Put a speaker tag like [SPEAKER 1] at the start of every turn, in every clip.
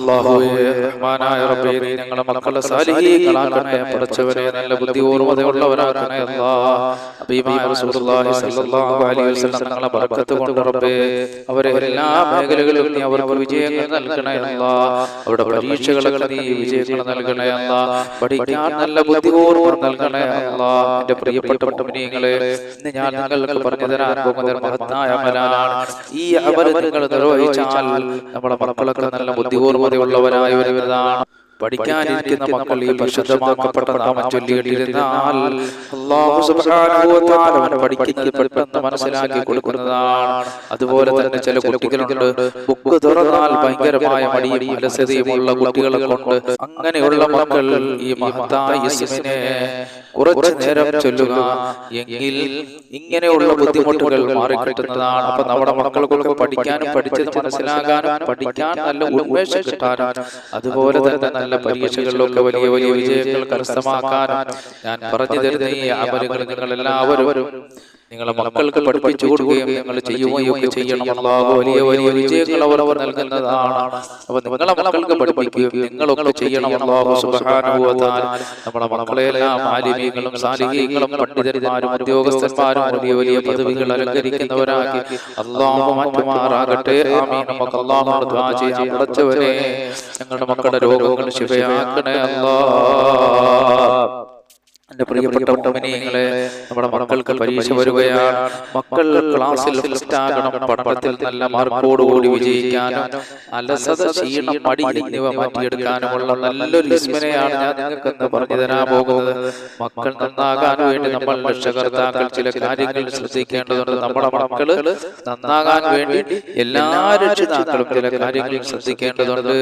[SPEAKER 1] റഹ്മാനായ റബ്ബേ നീ ഞങ്ങളെ മക്കളെ പഠിച്ചവരെ നല്ല ഹബീബായ റസൂലുള്ളാഹി സ്വല്ലല്ലാഹു അലൈഹി വസല്ലം ബർക്കത്ത് കൊണ്ട് റബ്ബേ അവരെ എല്ലാ മേഖലകളിലും നീ അവർക്ക് വിജയങ്ങൾ നൽകണേ അല്ലാ. അവരുടെ പരീക്ഷകളൊക്കെ നീ വിജയങ്ങൾ നൽകണേ അല്ലാ. പഠിക്കാൻ നല്ല നൽകണേ അല്ലാ. പ്രിയപ്പെട്ട മുഅ്മിനീങ്ങളെ ഇന്ന് ഞാൻ നിങ്ങൾക്ക് പറഞ്ഞു തരാൻ പോകുന്നത് മഹത്തായ അമലാണ് ഈ അമൽ നിങ്ങൾ നിർവഹിച്ചാൽ നമ്മുടെ മക്കളൊക്കെ നല്ല ബുദ്ധി ഓർമ്മതയുള്ളവരായ വരുന്നതാണ്. പഠിക്കാനിരിക്കുന്ന മക്കൾ ഈ പരിശുദ്ധമാക്കപ്പെട്ട നാമം ചൊല്ലിയിട്ടിരുന്നാൽ പഠിക്കുന്നത് പെട്ടെന്ന് മനസ്സിലാക്കി കൊടുക്കുന്നതാണ്. അതുപോലെ തന്നെ ചില കുട്ടികളുണ്ട് ബുക്ക് തുറന്നാൽ ഭയങ്കരമായ മടിയും അലസതയുമുള്ള കുട്ടികളെ കൊണ്ട് അങ്ങനെയുള്ള മക്കൾ ഈ മഹത്തായ ഇസ്മിനെ കുറച്ചു നേരം ചൊല്ലുക. എങ്കിൽ ഇങ്ങനെയുള്ള ബുദ്ധിമുട്ടുകൾ മാറിക്കിട്ടുന്നതാണ്. അപ്പൊ നമ്മുടെ മക്കൾക്കൊക്കെ പഠിക്കാനും പഠിച്ചത് മനസ്സിലാകാനും പഠിക്കാൻ നല്ല ഉന്മേഷം കിട്ടാനും അതുപോലെ തന്നെ നല്ല പരീക്ഷകളിലൊക്കെ വലിയ വലിയ വിജയങ്ങൾ കരസ്ഥമാക്കാനും ഞാൻ പറഞ്ഞു തരുന്ന ഈ അമലുകൾ നിങ്ങൾ എല്ലാവരും നിങ്ങളെ മക്കൾക്ക് പഠിപ്പിച്ചു കൊടുക്കുകയും നിങ്ങൾ ചെയ്യുകയും ചെയ്യണം. വലിയ വലിയ വിജയങ്ങൾ അവർ അവർ നൽകുന്നതാണ്. അപ്പൊ നിങ്ങളെ മക്കൾക്ക് പഠിപ്പിക്കുകയും നിങ്ങളൊക്കെ ചെയ്യണം. നമ്മുടെ മക്കളെല്ലാം ആലിമീങ്ങളും സാലിഹീങ്ങളും പണ്ഡിതന്മാരും ഉദ്യോഗസ്ഥന്മാരും വലിയ വലിയ പദവികൾ അലങ്കരിക്കുന്നവരാക്കി അല്ലാഹു മാറ്റുമാറാകട്ടെ. ആമീൻ. നമുക്ക് ഞങ്ങളുടെ മക്കളുടെ രോഗങ്ങൾ ശിവയാക്കണേ അല്ലാഹ്. എന്റെ പ്രിയപ്പെട്ട ഉമ്മനികളെ നമ്മുടെ മക്കൾക്ക് പരീക്ഷ വരികയാണ്. മക്കൾ ക്ലാസ്സിൽ ഫസ്റ്റ് ആകണം പഠനത്തിൽ നല്ല മാർക്കോടുകൂടി വിജയിക്കാനും അലസത ക്ഷീണം മടി എന്നിവ മാറ്റിയെടുക്കാനുമുള്ള നല്ലൊരു വിസ്മനയാണ് ഞാൻ നിങ്ങൾക്ക് ഇന്ന് പറഞ്ഞു തരാൻ പോകുന്നത്. മക്കൾ നന്നാകാൻ വേണ്ടി നമ്മൾ രക്ഷകർത്താക്കൾ ചില കാര്യങ്ങൾ ശ്രദ്ധിക്കേണ്ടതുണ്ട്. നമ്മുടെ മക്കൾ നന്നാകാൻ വേണ്ടി എല്ലാ രക്ഷിതാക്കളും ചില കാര്യങ്ങൾ ശ്രദ്ധിക്കേണ്ടതുണ്ട്.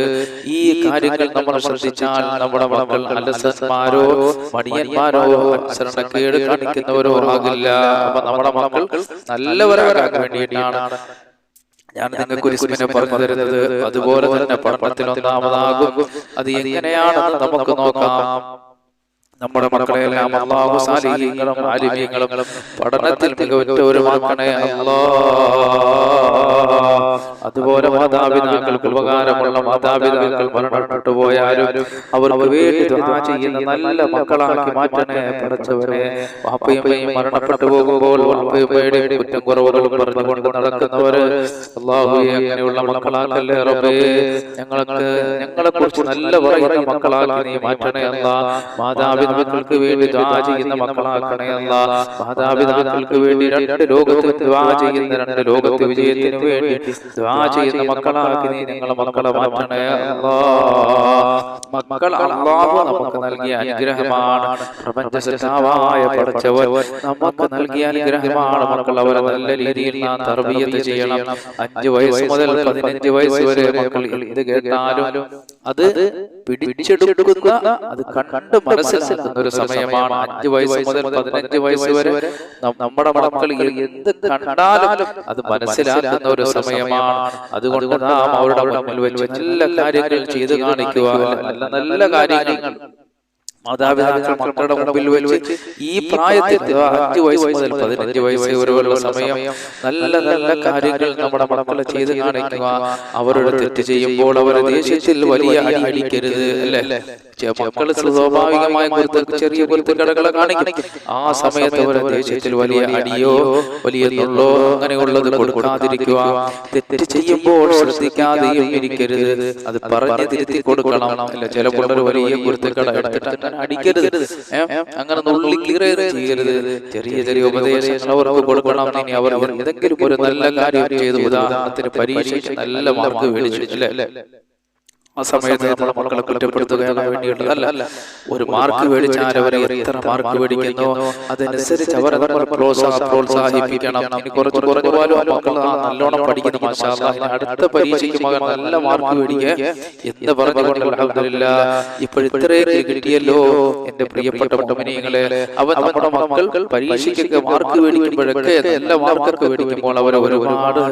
[SPEAKER 1] ഈ കാര്യങ്ങൾ നമ്മൾ ശ്രദ്ധിച്ചാൽ നമ്മുടെ മക്കൾ അലസന്മാരോ മടിയന്മാരോ അനുസരണക്കേട് കാണിക്കുന്നവരോ ആകില്ല. അപ്പൊ നമ്മുടെ മക്കൾ നല്ലവരാകാൻ വേണ്ടിയിട്ടാണ്. ഞാൻ നിങ്ങൾക്ക് ഒരു സ്മിനെ പറഞ്ഞു തരുന്നത് അതുപോലെ തന്നെ പഠനത്തിൽ ഒന്നാമതാകും. അത് എങ്ങനെയാണെന്ന് നമുക്ക് നോക്കാം. നമ്മുടെ മക്കളെല്ലാം അള്ളാഹു സാലിഹീങ്ങളും ആലിമീങ്ങളും പഠനത്തിൽ മികവുറ്റവരുമാക്കണേ അല്ലാ അതുപോലെ മാതാപിതാക്കൾക്ക് ഉപകാരമുള്ള മാതാപിതാക്കൾ മരണപ്പെട്ടു പോയാലും അവർക്ക് വേണ്ടി ചെയ്യുന്ന നല്ല മക്കളാക്കി മാറ്റണേ പഠിച്ചവരെ വാപ്പയമ്മയും മരണപ്പെട്ടു പോകുമ്പോൾ വാപ്പയമ്മയുടെ കുറ്റം കുറവുകൾ പറഞ്ഞുകൊണ്ട് നടക്കുന്നവര് അള്ളാഹുയെ അങ്ങനെയുള്ള മക്കളാക്കല്ലേ റബ്ബേ. ഞങ്ങൾക്ക് ഞങ്ങളെ കുറിച്ച് നല്ല പറയുന്ന മക്കളാക്കി മാറ്റണേ മാറ്റണേ അല്ല. മാതാപിതാക്കൾക്ക് വേണ്ടി ദുആ ചെയ്യുന്ന മക്കളാക്കണേ അല്ല. മാതാപിതാക്കൾക്ക് വേണ്ടി രണ്ട് ലോകത്ത് ദുആ ചെയ്യുന്ന രണ്ട് ലോകത്ത് വിജയത്തിന് വേണ്ടി ദുആ ചെയ്യുന്ന മക്കളാക്കി നീ ഞങ്ങളെ മക്കളെ മാറ്റണേ അല്ലാ. മക്കൾ അള്ളാഹു നമുക്ക് നൽകിയ അനുഗ്രഹമാണ്. പ്രപഞ്ച സൃഷ്ടാവായ പഠിച്ചവർ നമുക്ക് നൽകിയ അനുഗ്രഹമാണ്. മക്കൾ അവരെ നല്ല രീതിയിൽ നാം തർബീയത്ത് ചെയ്യണം. അഞ്ചു വയസ്സ് മുതൽ പതിനഞ്ച് വയസ്സ് വരെ മക്കൾ ഇത് കേട്ടാലും അത് പിടിച്ചെടുക്കുന്ന അത് കണ്ട് മനസ്സിലാക്കുന്ന ഒരു സമയമാണ് അഞ്ചു വയസ്സ് മുതൽ പതിനഞ്ച് വയസ്സ് വരെ നമ്മുടെ മക്കൾ എന്ത് കണ്ടാലും അത് മനസ്സിലാക്കുന്ന ഒരു സമയമാണ്. അതുകൊണ്ട് നാം അവരുടെ മുന്നിൽ വെച്ച് നല്ല കാര്യങ്ങൾ ചെയ്തു കാണിക്കുക. നല്ല നല്ല കാര്യങ്ങൾ. മാതാപിതാക്കൾ മക്കളുടെ മുമ്പിൽ വെച്ച് ഈ പ്രായത്തിൽ അഞ്ചു വയസ്സ് മുതൽ പതിനഞ്ച് വയസ്സ് വരെയുള്ള സമയം നല്ല നല്ല കാര്യങ്ങൾ നമ്മുടെ മക്കളെ ചെയ്ത് കാണിക്കുക അവരുടെ തെറ്റ് ചെയ്യുമ്പോൾ അവരുടെ ദേഷ്യത്തിൽ വലിയ അടി അടിക്കരുത് അല്ലേ? മക്കൾ സ്വാഭാവികമായ ചെറിയ ചെറിയ കടകളെ കാണിക്കും. ആ സമയത്ത് വലിയ അടിയോ വലിയ നുള്ളോ അങ്ങനെയുള്ളത് കൊടുക്കാതിരിക്കുക. തെറ്റ് ചെയ്യുമ്പോൾ ശ്രദ്ധിക്കാതെയും ഇരിക്കരുത്. അത് പറഞ്ഞ് തിരുത്തി കൊടുക്കണം. അല്ല ചില പിള്ളേർ വലിയ എടുത്തിട്ട് അടിക്കരുത്? അങ്ങനെ നുള്ളി കീറരുത് ചെയ്യരുത് ചെറിയ ചെറിയ ഉപദേശങ്ങൾ അവർക്ക് കൊടുക്കണം. ഇനി അവർ ഏതെങ്കിലും ഒരു നല്ല കാര്യം ചെയ്ത്. ഉദാഹരണത്തിന് പരീക്ഷയ്ക്ക് നല്ല മാർക്ക് മേടിച്ചു. അല്ലേ? ആ സമയത്ത് നമ്മളെ മക്കളെ കുറ്റപ്പെടുത്തുകയാണ് വേണ്ടിയുള്ളതല്ല ഒരു മാർക്ക് മേടിച്ചാൽ അവരെ എത്ര മാർക്ക് മേടിക്കുന്നു അതനുസരിച്ച് അവരെ നമ്മൾ പ്രോത്സാഹ പ്രോത്സാഹിപ്പിക്കണം. കുറച്ച് കുറഞ്ഞു പോലും ആ മക്കൾ നല്ലോണം പഠിക്കുന്നു അടുത്ത പരീക്ഷയ്ക്ക് മകൻ നല്ല മാർക്ക് മേടിക്കുക. എന്ന് പറഞ്ഞുകൊണ്ട് അൽഹംദുലില്ലാ. ഇപ്പോഴിത്രയൊക്കെ കിട്ടിയല്ലോ എന്റെ പ്രിയപ്പെട്ട മുമിനികളെ. അവൻ നമ്മുടെ മക്കൾ പരീക്ഷയ്ക്കൊക്കെ മാർക്ക് മേടിക്കുമ്പോഴൊക്കെ നല്ല മാർക്കൊക്കെ മേടിക്കുമ്പോൾ അവരെ ഒരുപാട്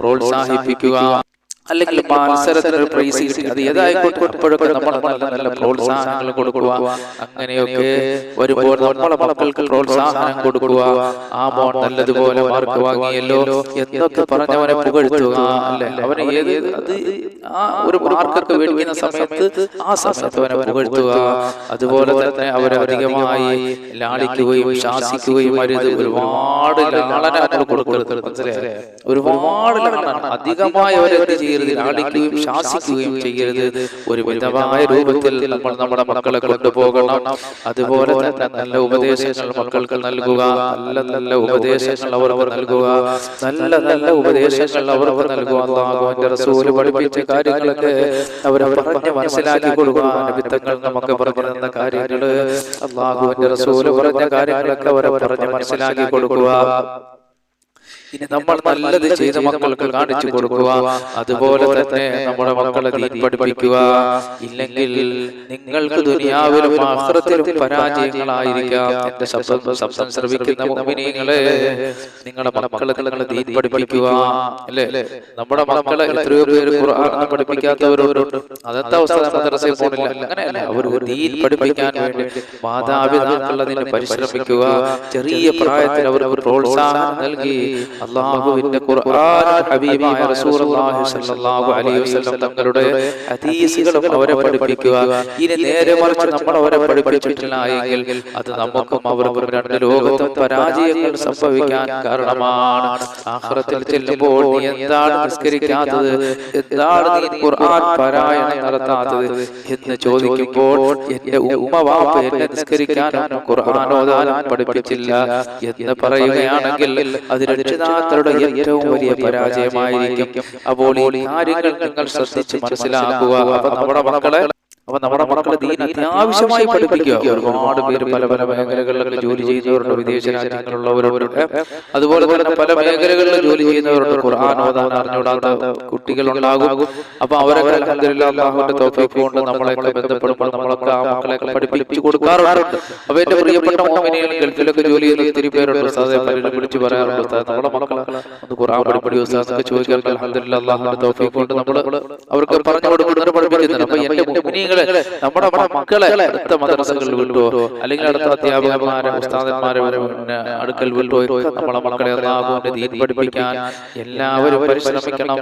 [SPEAKER 1] പ്രോത്സാഹിപ്പിക്കുക. അല്ലെങ്കിൽ മത്സരത്തിന് ഒരു പ്രൈസ് കിട്ടി. അത് ഏതായിക്കോട്ടെ നമ്മൾ നല്ല നല്ല പ്രോത്സാഹനങ്ങൾ കൊടുക്കുക. അങ്ങനെയൊക്കെ വരുമ്പോൾ നമ്മളെ മക്കൾക്ക് പ്രോത്സാഹനം കൊടുക്കുക. ആ മോൻ നല്ലതുപോലെ മാർക്ക് വാങ്ങിയല്ലോ എന്നൊക്കെ പറഞ്ഞവനെ പുകഴ്ത്തുക. അല്ലെ? അവനെ ഏത് അത് ആ ഒരു മാർക്കൊക്കെ വേണ്ടുന്ന സമയത്ത് ആ സമയത്ത് അവനെ പുകഴ്ത്തുക. അതുപോലെ തന്നെ അവരെ അധികമായി ലാളിക്കുകയും ശാസിക്കുകയും അരുത്. ഒരുപാട് ലാളന കൊടുക്കരുത്. മനസ്സിലായോ? ഒരുപാട് ലാളന അധികമായി അവരെ എന്ത് ചെയ്യരുത് ലാളിക്കുകയും ശാസിക്കുകയും ചെയ്യരുത്. ഒരു മിതമായ രൂപത്തിൽ നമ്മൾ നമ്മുടെ മക്കളെ കൊണ്ടുപോകണം. അതുപോലെ തന്നെ നല്ല ഉപദേശങ്ങൾ മക്കൾക്ക് നൽകുക. നല്ല നല്ല ഉപദേശങ്ങൾ അവർ നൽകുക. നല്ല നല്ല ഉപദേശങ്ങൾ അവർ നൽകുക. അള്ളാഹുവിന്റെ റസൂൽ പഠിപ്പിച്ച കാര്യങ്ങളൊക്കെ അവരെ പറഞ്ഞ് മനസ്സിലാക്കി കൊടുക്കുക. നിമിത്തങ്ങൾ നമുക്ക് പറഞ്ഞു തന്ന കാര്യങ്ങൾ അള്ളാഹുവിന്റെ റസൂൽ പറഞ്ഞ കാര്യങ്ങളൊക്കെ അവരെ പറഞ്ഞ് മനസ്സിലാക്കി കൊടുക്കുക. നമ്മൾ നല്ലത് ചെയ്ത മക്കൾക്ക് കാണിച്ചു കൊടുക്കുക. അതുപോലെ തന്നെ നമ്മുടെ മക്കളെ ദീൻ പഠിപ്പിക്കുക. ഇല്ലെങ്കിൽ നിങ്ങൾക്ക് ദുനിയാവിലും ആഹ്റത്തിലും പരാജയങ്ങളായിരിക്കാം എന്റെ ശബ്ദം ശബ്ദം ശ്രവിക്കുന്ന മോമിനിയങ്ങളെ നിങ്ങളുടെ മക്കളെ നിങ്ങൾ ദീൻ പഠിപ്പിക്കുക. അല്ലേ? നമ്മുടെ മക്കളെ എത്രയോ പേര് ഖുർആൻ പഠിപ്പിക്കാത്തവരോരുണ്ട് അതെന്താ അവസ്ഥ മദ്രസയിൽ പോണില്ല. അങ്ങനെയല്ല. അവർ ദീൻ പഠിപ്പിക്കാൻ വേണ്ടി മാതാപിതാക്കൾ അതിന് പരിശ്രമിക്കുക. ചെറിയ പ്രായത്തിൽ അവർ പ്രോത്സാഹനം നൽകി അള്ളാഹുവിന്റെ ഹബീബായ റസൂലുള്ളാഹി സ്വല്ലല്ലാഹു അലൈഹി വസല്ലം തങ്ങളുടെ ഹദീസുകളും അവരെ പഠിപ്പിക്കുക. ഇനി നേരെ മറിച്ച് നമ്മൾ അവരെ പഠിപ്പിച്ചിട്ടില്ല എങ്കിൽ അത് നമുക്കും അവർക്കും രണ്ട് ലോകത്തും പരാജയങ്ങൾ സംഭവിക്കാൻ കാരണമാണ്. ആഖിറത്തിൽ ചെല്ലുമ്പോൾ നീ എന്താണ് നിസ്കരിക്കാത്തത്? എന്താണ് നീ ഖുർആൻ പാരായണം നടത്താത്തത് എന്ന് ചോദിക്കുമ്പോൾ എന്റെ ഉമ്മ വാപ്പ എന്നെ നിസ്കരിക്കാനും ഖുർആൻ ഓതാനും പഠിപ്പിച്ചില്ല എന്ന് പറയുകയാണെങ്കിൽ അത് രക്ഷിതാക്കളുടെ ഏറ്റവും വലിയ പരാജയമായിരിക്കും. അപ്പോൾ ഈ കാര്യങ്ങൾ നിങ്ങൾ ശ്രദ്ധിച്ച് മനസ്സിലാക്കുക. അപ്പൊ നമ്മുടെ മക്കളെ അപ്പൊ നമ്മുടെ മക്കളെ ദീൻ അത്യാവശ്യമായി പഠിപ്പിക്കുക. ഒരുപാട് പേര് പല പല മേഖലകളിലൊക്കെ ജോലി ചെയ്യുന്നവരുണ്ട് വിദേശ രാജ്യങ്ങളിലുള്ളവരവരുണ്ട് അതുപോലെ തന്നെ പല മേഖലകളിൽ ജോലി ചെയ്യുന്നവരുണ്ട്. ഖുർആൻ ഓതാൻ അറിഞ്ഞുകൂടാത്ത കുട്ടികളുണ്ടാകും. അപ്പൊ അവരൊക്കെ അലഹദില്ലാഹുവിന്റെ കൊണ്ട് നമ്മളെയൊക്കെ ബന്ധപ്പെടുമ്പോൾ നമ്മളൊക്കെ ആ മക്കളെ പഠിപ്പിച്ചു കൊടുക്കാറുണ്ട്. അപ്പൊ എന്റെ പ്രിയപ്പെട്ട മോമിനികൾ ഗൾഫിലൊക്കെ ജോലി ചെയ്യുന്ന ഒത്തിരി പേരുണ്ട്. ഉസ്താദെ പലരും വിളിച്ചു പറയാറുണ്ട്. നമ്മുടെ മക്കളെ ഒന്ന് ഖുർആൻ പഠിപ്പിടി ഉസ്താദൊക്കെ ചോദിക്കാൻ അലഹദില്ലാഹുവിന്റെ കൊണ്ട് നമ്മൾ അവർക്ക് പറഞ്ഞു കൊടുക്കുന്നുണ്ട് പഠിപ്പിക്കുന്നുണ്ട് അപ്പൊ എന്റെ മോമിനികളെ നമ്മുടെ മക്കളെ അടുത്ത മദ്രസകളിൽ വിട്ടുവോ അല്ലെങ്കിൽ അടുത്ത അധ്യാപകന്മാരെ ഉസ്താദന്മാരെ പിന്നെ അടുക്കൽ വിട്ടുവോ നമ്മുടെ നമ്മളെ മക്കളെ ദീൻ പഠിപ്പിക്കാൻ എല്ലാവരും പരിശ്രമിക്കണം.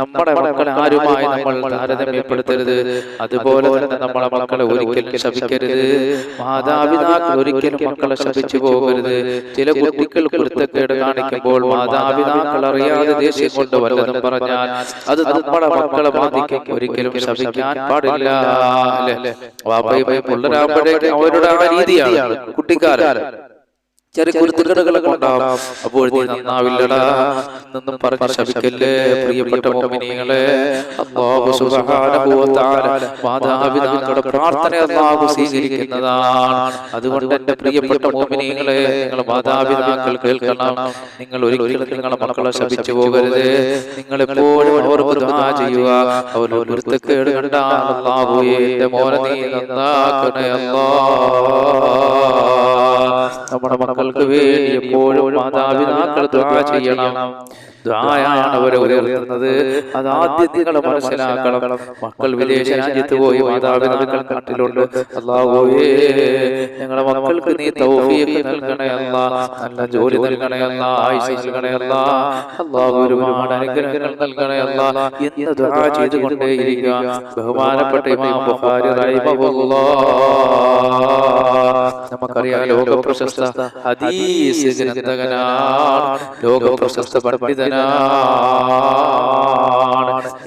[SPEAKER 1] നമ്മുടെ മക്കളെ ആരുമായി നമ്മൾ താരതമ്യപ്പെടുത്തരുത്. അതുപോലെ തന്നെ നമ്മുടെ മക്കളെ ഒരിക്കലും ശപിക്കരുത്. മാതാപിതാക്കൾ ഒരിക്കലും മക്കളെ ശപിച്ചു പോകരുത്. ചില കുട്ടികൾ കുരുത്തക്കേട് കാണിക്കുമ്പോൾ മാതാപിതാക്കൾ അറിയാതെ ദേഷ്യം കൊണ്ട് വല്ലതും പറഞ്ഞാൽ അത് നമ്മുടെ മക്കളെ ബാധിക്കും. ഒരിക്കലും ശപിക്കാൻ പാടില്ല. അല്ലേ? വാപ്പയും പിള്ളേരാകുമ്പോഴേക്കും അവരുടെ ആ രീതിയാണ് കുട്ടിക്കാലം. ചെറിയ കുരുത്തുകടകളൊക്കെ ഉണ്ടാവും. അപ്പോൾ നീ നന്നാവില്ലടാ. എന്നും പറഞ്ഞ് ശപിക്കല്ലേ പ്രിയപ്പെട്ട മോമിനികളെ അല്ലാഹു സുബ്ഹാനഹു വ തആല മാതാപിതാക്കളുടെ പ്രാർത്ഥന അല്ലാഹു സ്വീകരിക്കുന്നതാണ്. അതുകൊണ്ട് എന്റെ പ്രിയപ്പെട്ട മോമിനികളെ നിങ്ങൾ മാതാപിതാക്കൾ കേൾക്കണം. നിങ്ങൾ ഒരിക്കലും നിങ്ങളുടെ മക്കളെ ശപിച്ചു പോകരുത്. നിങ്ങൾ എപ്പോഴും അവർക്ക് ദുആ ചെയ്യുക. അവർ കുരുത്തക്കേട് കണ്ടാൽ അല്ലാഹുവേ എന്റെ മോനെ നീ നന്നാക്കണേ അല്ലാ നമ്മുടെ മക്കൾക്ക് വേണ്ടി എപ്പോഴും മാതാപിതാക്കൾ ചെയ്യണം. ദ്വായാണ് അവരെ ഉയർത്തുന്നത് അത് ആദ്യം നിങ്ങൾ മനസ്സിലാക്കണം. മക്കൾ വിദേശ രാജ്യത്ത് പോയി മാതാപിതാക്കൾ നാട്ടിലുണ്ട് അള്ളാഹുവേ ഞങ്ങളെ മക്കൾക്ക് നീ തൗഫീഖ് നൽകണേ അല്ലാ. നല്ല ജോലി നൽകണേ അല്ലാ. ആയുസ് നൽകണയല്ല അള്ളാഹു ഒരുപാട് അനുഗ്രഹങ്ങൾ നൽകണേ അല്ലാ. എന്ന് ദുആ ചെയ്തുകൊണ്ടേയിരിക്കുക? ബഹുമാനപ്പെട്ട ഇമാം ബുഖാരി നമുക്കറിയാം ലോക പ്രശസ്ത ഹദീസ് ഗ്രന്ഥകനാണ്. ലോക പ്രശസ്ത പണ്ഡിതനാണ്.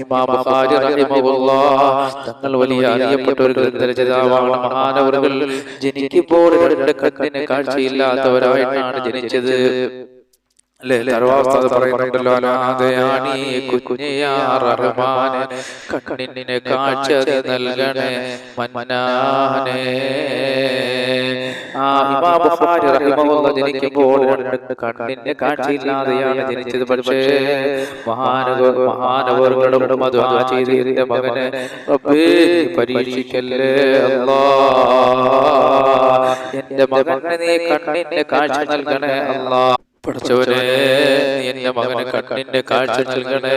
[SPEAKER 1] ഇമാം ബുഖാരി റഹിമഹുല്ലാഹ് തങ്ങൾ വലിയ അറിയപ്പെട്ട ഒരു ഗ്രന്ഥരചിതാവാണ് മഹാനവറുകൾ ജനിക്കുമ്പോൾ രണ്ട് കണ്ണിന് കാഴ്ചയില്ലാത്തവരായിട്ടാണ് ജനിച്ചത്. കണ്ണിന് കാഴ്ച നൽകണേ മന്നാനെ ജനിക്കുമ്പോൾ കാഴ്ചയില്ലാതെയാണ് ജനിച്ചത്. പക്ഷേ മഹാനവ മഹാനവറുകളും അത് ആ ചെയ്ത് എന്റെ മകനെ പരീക്ഷിക്കല്ലേ അല്ലാ എന്റെ മകനെ നീ കണ്ണിന്റെ കാഴ്ച നൽകണേ അല്ലാ പഠിച്ചവനെ നീ എന്റെ മകന് കണ്ണിന്റെ കാഴ്ച നൽകണേ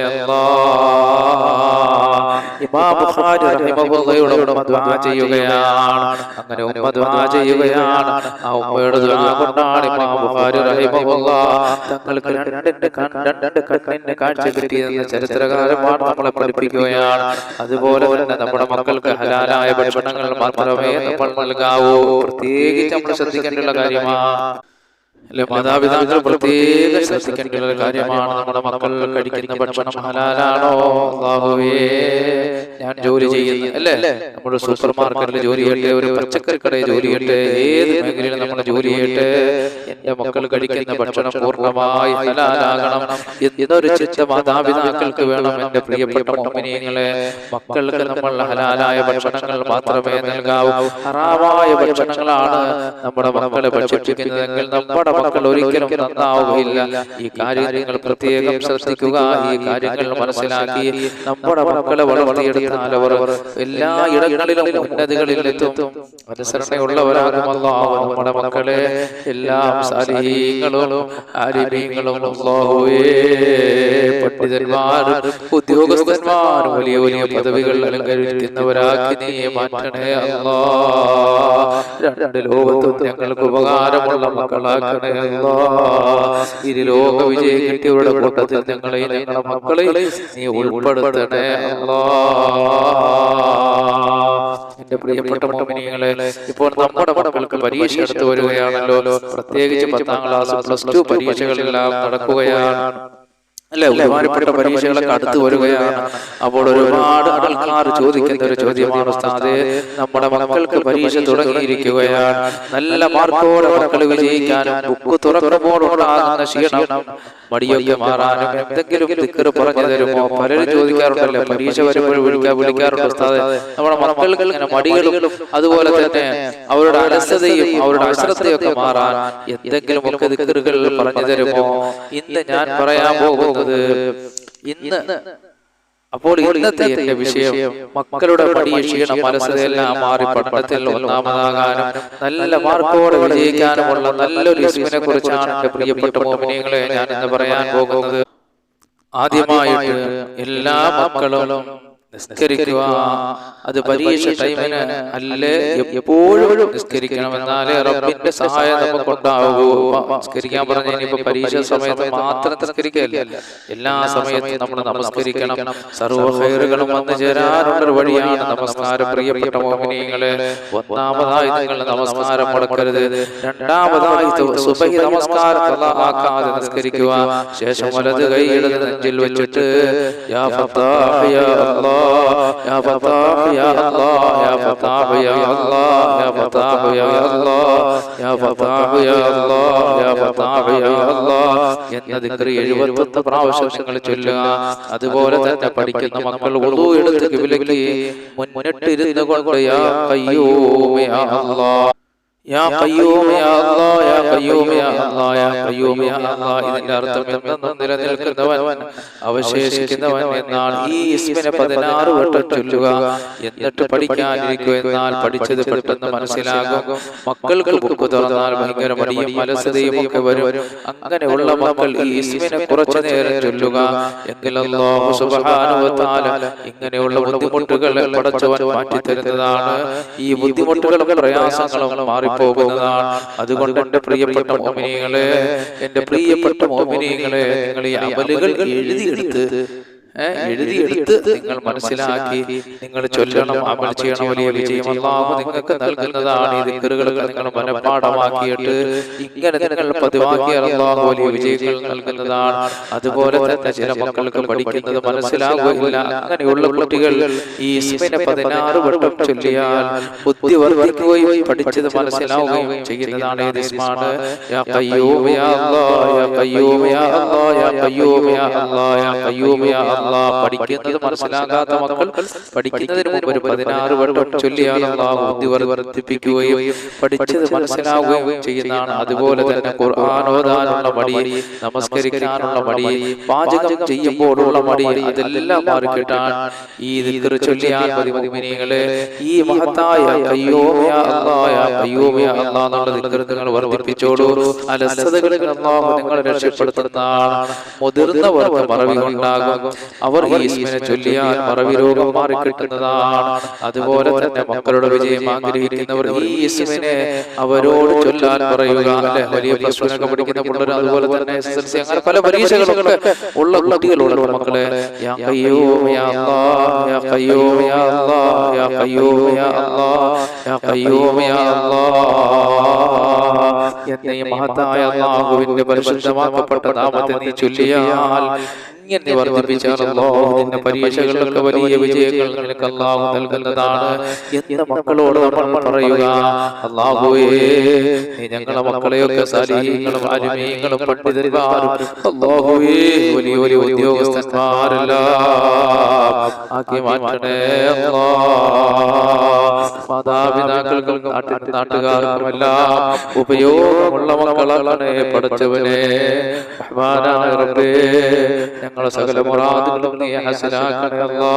[SPEAKER 1] ചെയ്യുകയാണ്. അങ്ങനെ ഉമ്മ ചെയ്യുകയാണ്. ആ ഉമ്മയുടെ കൊണ്ടാണ് തങ്ങൾക്ക് രണ്ടിന്റെ രണ്ട് കണ്ണിന്റെ കാഴ്ച കിട്ടിയെന്ന് ചരിത്രകാരന്മാർ നമ്മളെ പഠിപ്പിക്കുകയാണ്. അതുപോലെ തന്നെ നമ്മുടെ മക്കൾക്ക് ഹലാലായ ഭക്ഷണങ്ങൾ മാത്രമേ നമ്മൾ നൽകാവൂ. പ്രത്യേകിച്ച് നമ്മൾ ശ്രദ്ധിക്കേണ്ട കാര്യമാണ് അല്ലെ മാതാപിതാക്കൾ പ്രത്യേക ശ്രദ്ധിക്കേണ്ട ഒരു കാര്യമാണ് നമ്മുടെ മക്കൾ കഴിക്കുന്ന ഭക്ഷണം. ഹലാലാണോ അല്ലാഹുവേ ഞാൻ ജോലി ചെയ്യുന്നു അല്ലേ? നമ്മുടെ സൂപ്പർ മാർക്കറ്റിൽ ജോലി ചെയ്യട്ടെ ഒരു പച്ചക്കറി കടയിൽ ജോലി ചെയ്യട്ടെ ഏത് മേഖലയിൽ നമ്മൾ ജോലി ചെയ്യട്ടെ എന്റെ മക്കൾ കഴിക്കുന്ന ഭക്ഷണം പൂർണമായി ഹലാലാകണം എന്നൊരു ചിന്ത മാതാപിതാക്കൾക്ക് വേണം എന്റെ പ്രിയപ്പെട്ട മോമിനിയങ്ങളെ മക്കൾക്ക് നമ്മൾ ഹലാലായ ഭക്ഷണങ്ങൾ മാത്രമേ നൽകാവൂ. ഹറാമായ ഭക്ഷണങ്ങളാണ് നമ്മുടെ മക്കളെ ഭക്ഷിപ്പിക്കുന്നതെങ്കിൽ നമ്മുടെ മക്കൾ ഒരിക്കലും നന്നാവുകയില്ല. ഈ കാര്യങ്ങൾ പ്രത്യേകം ശ്രദ്ധിക്കുക. ഈ കാര്യങ്ങൾ മനസ്സിലാക്കി നമ്മുടെ മക്കളെ വളർത്തിയെടുത്താൽ അവർ എല്ലാ ഇടങ്ങളിലും ഉന്നതികളിൽ എത്തും അനുസരണയുള്ളവരാകും അല്ലാഹു നമ്മുടെ മക്കളെ. എല്ലാ സാലിഹീങ്ങളും ആലിമീങ്ങളും അല്ലാഹുവേ പണ്ഡിതന്മാരും ഉദ്യോഗസ്ഥന്മാരും വലിയ വലിയ പദവികൾ അലങ്കരിക്കുന്നവരാക്കി നീ മാറ്റണേ അല്ലാ രണ്ട് ലോകത്തും ഞങ്ങൾക്ക് ഉപകാരമുള്ള മക്കളാക്കണേ അല്ലാ ഇരു ലോക വിജയം കിട്ടിയവരുടെ കൂട്ടത്തിൽ ഞങ്ങളെ ഞങ്ങളുടെ മക്കളെ നീ ഉൾപ്പെടുത്തണേ. എന്റെ പ്രിയപ്പെട്ട മോമിനികളെ ഇപ്പോൾ നമ്മുടെ മക്കൾക്ക് പരീക്ഷ എടുത്തു വരികയാണല്ലോ. പ്രത്യേകിച്ച് പത്താം ക്ലാസ് പ്ലസ് ടു പരീക്ഷകളെല്ലാം നടക്കുകയാണ്. അല്ലെ? ഒരുമാനപ്പെട്ട പരീക്ഷകളൊക്കെ അടുത്ത് വരികയാണ്. അപ്പോൾ ഒരുപാട് ആൾക്കാർ ചോദിക്കുന്ന ഒരു ചോദ്യമാണ് ഉസ്താദെ നമ്മുടെ മക്കൾക്ക് പരീക്ഷ തുടങ്ങിയിരിക്കുകയാണ്. നല്ല മാർക്കോടെ മക്കൾ വിജയിക്കാനും ബുക്ക് തുറക്കുമ്പോഴുണ്ടാകുന്ന ക്ഷീണം. മടിയൊക്കെ മാറാനും എന്തെങ്കിലും തിക്കറ് പറഞ്ഞു തരുമോ? പലരും ചോദിക്കാറുണ്ടല്ലോ? പരീക്ഷ വരുമ്പോൾ വിളിക്കാൻ വിളിക്കാറുണ്ട് ഉസ്താദെ. നമ്മുടെ മക്കൾക്ക് ഇങ്ങനെ മടികളും അതുപോലെ തന്നെ അവരുടെ അലസതയും അവരുടെ അശ്രദ്ധയൊക്കെ മാറാൻ എന്തെങ്കിലും ഒക്കെ തിക്കറുകൾ പറഞ്ഞു തരുമോ? ഇന്ന് ഞാൻ പറയാൻ പോകുന്നത് ഇന്ന് അപ്പോൾ ഇന്നത്തെ എന്റെ വിഷയം മക്കളുടെ മടിയ ക്ഷീണം മനസ്സിലെല്ലാം മാറി പഠനത്തിൽ ഒന്നാമതാകാനും നല്ല മാർക്കോടെ വിജയിക്കാനുമുള്ള നല്ലൊരു ഇസ്മിനെ കുറിച്ചാണ് എന്റെ പ്രിയപ്പെട്ട മോമിനിയങ്ങളെ ഞാൻ ഇന്ന് പറയാൻ പോകുന്നത്. ആദ്യമായിട്ട് എല്ലാ മക്കളും നിസ്കരിക്കുക അത് പരീക്ഷ ടൈമിന് അല്ലേ എപ്പോഴും നിസ്കരിക്കണം എന്നാലേ റബ്ബിന്റെ സഹായം നമുക്കുണ്ടാവൂ നിസ്കരിക്കാൻ പറഞ്ഞ ഇനിയിപ്പോ പരീക്ഷ സമയത്ത് മാത്രം നിസ്കരിക്കല്ല എല്ലാ സമയത്തും നമ്മൾ നമസ്കരിക്കണം സർവഹയറുകളും വന്നു ചേരാനുള്ളൊരു വഴിയാണ് നമസ്കാരം. പ്രിയപ്പെട്ട മോഹിനിയങ്ങളെ ഒന്നാമതായി നിങ്ങൾ നമസ്കാരം മുടക്കരുത്. രണ്ടാമതായി സുബഹി നമസ്കാരം ആക്കാതെ നിസ്കരിക്കുക. ശേഷം വലത് കൈ ഇടത് നെഞ്ചിൽ വെച്ചിട്ട് യാ ഫത്താഹ് യാ അല്ലാഹ് يا فتاح يا الله يا فتاح يا الله يا فتاح يا الله يا فتاح يا الله يا فتاح يا الله എന്ന ദിക്ർ എഴുപത്തൊന്ന് പ്രാവശ്യം നിങ്ങൾ ചൊല്ലുക അതുപോലെ തന്നെ പഠിക്കുന്ന മക്കൾ ഉളു എടുത്ത് കിബിലേക്ക് മുന്നിട്ടിരുന്നു കൊണ്ട് യാ കയ്യൂം യാ അല്ലാഹ് യാ ഖയ്യൂം യാ അല്ലാഹ് യാ ഖയ്യൂം യാ അല്ലാഹ് യാ ഖയ്യൂം യാ അല്ലാഹ് ഇതിന്റെ അർത്ഥം എന്നെന്നും നിലനിൽക്കുന്നവൻ അവശേഷിക്കുന്നവൻ എന്നാണ് ഈ ഇസ്മിനെ പതിനാറ് വട്ടം ചൊല്ലുക. എന്നിട്ട് പഠിക്കാനിരിക്കുക എന്നാൽ പഠിച്ചത് പെട്ടെന്ന് മനസ്സിലാകും. മക്കൾക്ക് ബുക്ക് തുറന്നാൽ ഭയങ്കര മടിയും അലസതയും ഒക്കെ വരും. അങ്ങനെയുള്ള മക്കൾ ഈ ഇസ്മിനെ കുറച്ചു നേരം ചൊല്ലുക. എങ്കിൽ അല്ലാഹു സുബ്ഹാനഹു വ തആല ഇങ്ങനെയുള്ള ബുദ്ധിമുട്ടുകൾ പടച്ചവൻ മാറ്റി തരുന്നതാണ് ഈ ബുദ്ധിമുട്ടുകളും പ്രയാസങ്ങളും മാറിപ്പോകുന്നതാണ് അതുകൊണ്ട് എന്റെ പ്രിയപ്പെട്ട മോമിനികളെ എന്റെ പ്രിയപ്പെട്ട മോമിനികളെ നിങ്ങൾ ഈ അമലുകൾ എഴുതിയെടുത്ത് എഴുതിയെടുത്ത് നിങ്ങൾ മനസ്സിലാക്കി. നിങ്ങൾ ചൊല്ലണം അമൽ ചെയ്യണം വലിയ വിജയം അള്ളാഹു നിങ്ങൾക്ക് നൽകുന്നതാണ് ഈ ദിക്കറുകളൊക്കെ നിങ്ങൾ മനഃപ്പാഠമാക്കിയിട്ട് ഇങ്ങനെ നിങ്ങൾ പതിവാക്കിയാൽ അള്ളാഹു വലിയ വിജയങ്ങൾ നൽകുന്നതാണ്. അതുപോലെ തന്നെ ചില മക്കൾക്ക് പഠിക്കുന്നത് മനസ്സിലാകുകയില്ല അങ്ങനെയുള്ള കുട്ടികൾ ഈ ഇസ്മിനെ പതിനാറ് വട്ടം ചൊല്ലിയാൽ ബുദ്ധി വർദ്ധിക്കുകയും പഠിച്ചത് മനസ്സിലാവുകയും ചെയ്യുന്നതാണ് ഈ ദിസ്മാണ് യാ ഖയ്യൂം യാ അല്ലാഹ് യാ ഖയ്യൂം യാ അല്ലാഹ് യാ ഖയ്യൂം യാ അല്ലാഹ് യാ ഖയ്യൂം യാ പഠിക്കുന്നത് മനസ്സിലാകാത്ത മക്കൾ പഠിക്കുന്നതിന് മുമ്പ് ഒരു പതിനാറ് വട്ടം ചൊല്ലിയാൽ അള്ളാഹു ബുദ്ധി വർദ്ധിപ്പിക്കുകയും പഠിച്ചത് മനസ്സിലാവുകയും ചെയ്യുന്നതാണ്. അതുപോലെ തന്നെ ഖുർആൻ ഓതാനുള്ള മടി നമസ്കരിക്കാനുള്ള മടി പാചകം ചെയ്യുമ്പോഴുള്ള മടി അതെല്ലാം മാറി കിട്ടാൻ ഈ ദിക്ർ ചൊല്ലിയാൽ മതിമതിമിനികളെ ഈ മഹത്തായ അയ്യോമയ അള്ളായ അയ്യോമയ അല്ലാ എന്നുള്ള ദിക്ർ നിങ്ങൾ വർദ്ധിപ്പിച്ചോളൂ അലസതകളിൽ അല്ലാഹു നിങ്ങളെ രക്ഷപ്പെടുത്തുന്നതാണ്. മുതിർന്നവർക്ക് മറവി ഉണ്ടാകും അവർ യേശുവിനെ ചൊല്ലിയാൽ മറവി രോഗം മാറി കിട്ടുന്നതാണ് അതുപോലെ തന്നെ മക്കളുടെ വിജയം ആഗ്രഹിക്കുന്നവർ ഈ അവരോട് ചൊല്ലാൻ പറയുക. അല്ലെ? വലിയ പ്ലസ് ടു പഠിക്കുന്ന പിള്ളേർ അതുപോലെ തന്നെ എസ് എൽ സി അങ്ങനെ പല പരീക്ഷകളൊക്കെ ഉള്ള കുട്ടികളുള്ള മക്കളെ യാ യാ യാ യാ യാ യാ യാ യാ എന്ന മഹത്തായ അള്ളാഹുവിന്റെ പരിശുദ്ധമാക്കപ്പെട്ട നാമത്തെ നീ ചൊല്ലിയാൽ ഇങ്ങനെ വർദ്ധിപ്പിച്ചാൽ അല്ലാഹു നിന്റെ പരീക്ഷകളിലൊക്കെ വലിയ വിജയങ്ങൾ നിനക്ക് അല്ലാഹു നൽകുന്നതാണ് എന്ന് മക്കളോട് നമ്മൾ പറയുക. അല്ലാഹുവേ നീ ഞങ്ങളെ മക്കളെയൊക്കെ സാലിഹീങ്ങളും അരുമീങ്ങളും പണ്ഡിതന്മാരും അല്ലാഹുവേ വലിയ വലിയ ഉദ്യോഗസ്ഥന്മാരെല്ലാം. ആക്കി മാറ്റണേ അല്ലാ മാതാപിതാക്കൾക്കും നാട്ടിൽ നാട്ടുകാർക്കും എല്ലാം ഉപയോഗമുള്ള മക്കളാക്കണേ പഠിച്ചവനെ റഹ്മാനായ റബ്ബേ ഞങ്ങളെ സകല മുറാദുകളും നീ ഹസനാക്കണേ അല്ലാ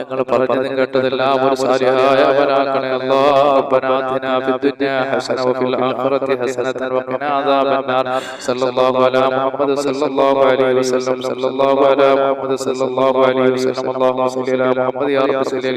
[SPEAKER 1] ഞങ്ങൾ പറഞ്ഞതും കേട്ടതെല്ലാം ഒരു സാലിഹായ അമലാക്കണേ അല്ലാ ربنا آتنا في الدنيا حسنة وفي الآخرة حسنة وقنا عذاب النار صلى الله على محمد صلى الله عليه وسلم صلى الله على محمد صلى الله عليه وسلم اللهم صل على محمد يا رب صل